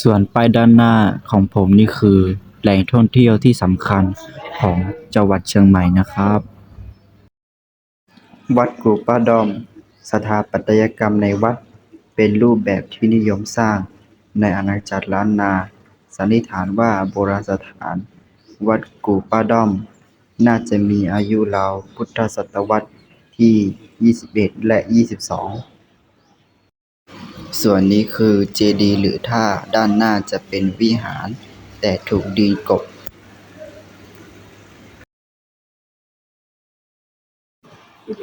ส่วนป้ายด้านหน้าของผมนี่คือ แหล่งท่องเที่ยวที่สำคัญของจังหวัดเชียงใหม่นะครับ วัดกูป้าดอม สถาปัตยกรรมในวัดเป็นรูปแบบที่นิยมสร้างในอาณาจักรล้านนา สันนิษฐานว่าโบราณสถาน วัดกูป้าดอม น่าจะมีอายุราวพุทธศตวรรษที่ 21 และ 22 ส่วนนี้คือเจดีย์หรือถ้าด้านหน้าจะเป็นวิหาร แต่ถูกดินกบ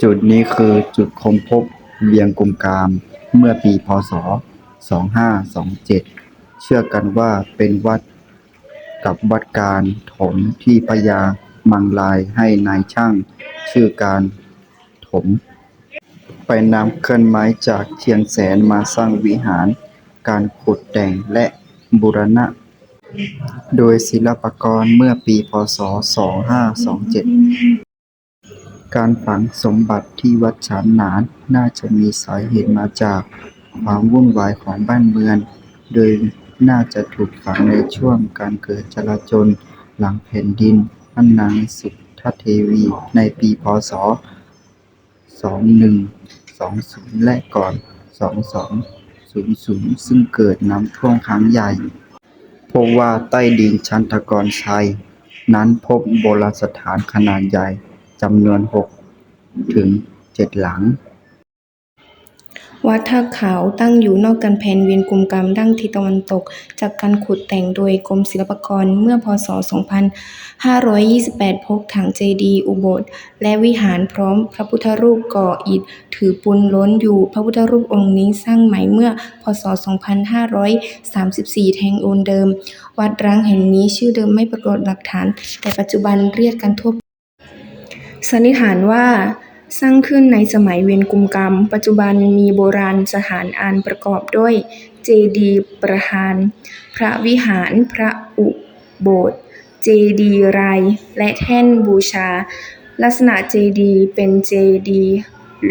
จุดนี้คือจุดค้นพบเวียงกุมกาม เมื่อปีพศ 2527 เชื่อกันว่าเป็นวัดกับวัดการถมที่พญามังลายให้นายช่าง ชื่อการถม ไปนำเคลื่อนไม้จากเชียงแสนมาสร้างวิหาร การขุดแต่งและบูรณะ โดยศิลปากรเมื่อปีพศ 2527การฝังสมบัติที่วัดฉานหนานน่าจะมีสาเหตุมาจากความวุ่นวายของบ้านเมือง โดยน่าจะถูกฝังในช่วงการเกิดจลาจลหลังแผ่นดินอันนางสุทธเทวีในปีพศ 21 20 และก่อน 2200 ซึ่งเกิดน้ำท่วมครั้งใหญ่พบว่าใต้ดินชั้นทกรชัย นั้นพบโบราณสถานขนาดใหญ่จำนวน 6 ถึง 7 หลัง วัดท่าขาวตั้งอยู่นอกกำแพงเวียนกุมกามด้านทิศตะวันตก จากการขุดแต่งโดยกรมศิลปากรเมื่อพศ 2528 พบถังเจดีย์อุโบสถและวิหารพร้อมพระพุทธรูปก่ออิฐ ถือปุนล้นอยู่พระพุทธรูปองค์นี้สร้างใหม่เมื่อพศ 2534 แทนองค์เดิม วัดร้างแห่งนี้ชื่อเดิมไม่ปรากฏหลักฐาน แต่ปัจจุบันเรียกกันทั่วสันนิษฐานว่า สร้างขึ้นในสมัยเวียนกุมกาม ปัจจุบันมีโบราณสถานอันประกอบด้วยเจดีย์ประธาน พระวิหาร พระอุโบสถ์ เจดีย์ราย และแท่นบูชา ลักษณะเจดีย์เป็นเจดีย์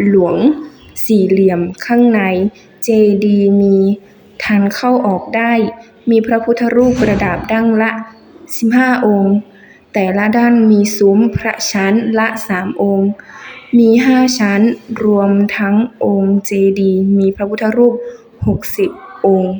หลวง สี่เหลี่ยมข้างใน เจดีย์มีทางเข้าออกได้ มีพระพุทธรูปประดับด้านละ 15 องค์ แต่ละด้านมีซุ้มพระชั้นละสามองค์ มีห้าชั้น รวมทั้งองค์เจดีย์มีพระพุทธรูปหกสิบองค์